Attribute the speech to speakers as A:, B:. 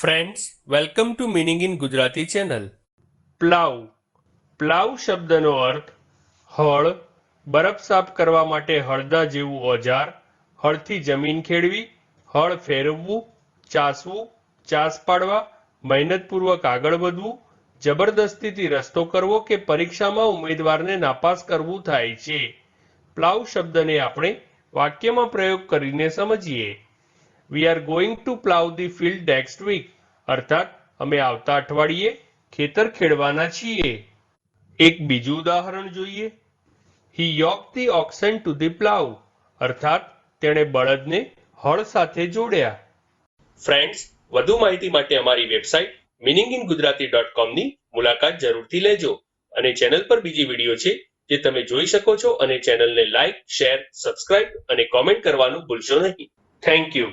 A: Friends welcome to meaning in Gujarati channel plough plough શબ્દનો અર્થ, હળ, બરફ સાફ કરવા માટે હળદા જેવું ઓજાર, હળથી જમીન ખેડવી, હળ ફેરવવું, ચાસવું, ચાસ પાડવા, મહેનતપૂર્વક આગળ વધવું, જબરદસ્તીથી રસ્તો કરવો કે પરીક્ષામાં ઉમેદવારને નાપાસ કરવું થાય છે. પ્લાવ શબ્દને આપણે વાક્યમાં પ્રયોગ કરીને સમજીએ. We are going to plough the field next week અર્થાત, અમે આવતા અઠવાડિયે ખેતર ખેડવાના છીએ. એક બીજું ઉદાહરણ જોઈએ. He yoke the oxen to the plough અર્થાત, તેણે બળદને હળ સાથે જોડ્યા. ફ્રેન્ડ્સ વધુ માહિતી માટે અમારી website meaning in Gujarati dot કોમની મુલાકાત જરૂરથી લેજો. અને ચેનલ પર બીજી વીડિયો છે જે તમે જોઈ શકો છો અને ચેનલને લાઇક શેર, સબસ્ક્રાઇબ અને કોમેન્ટ કરવાનું ભૂલશો નહીં. Thank you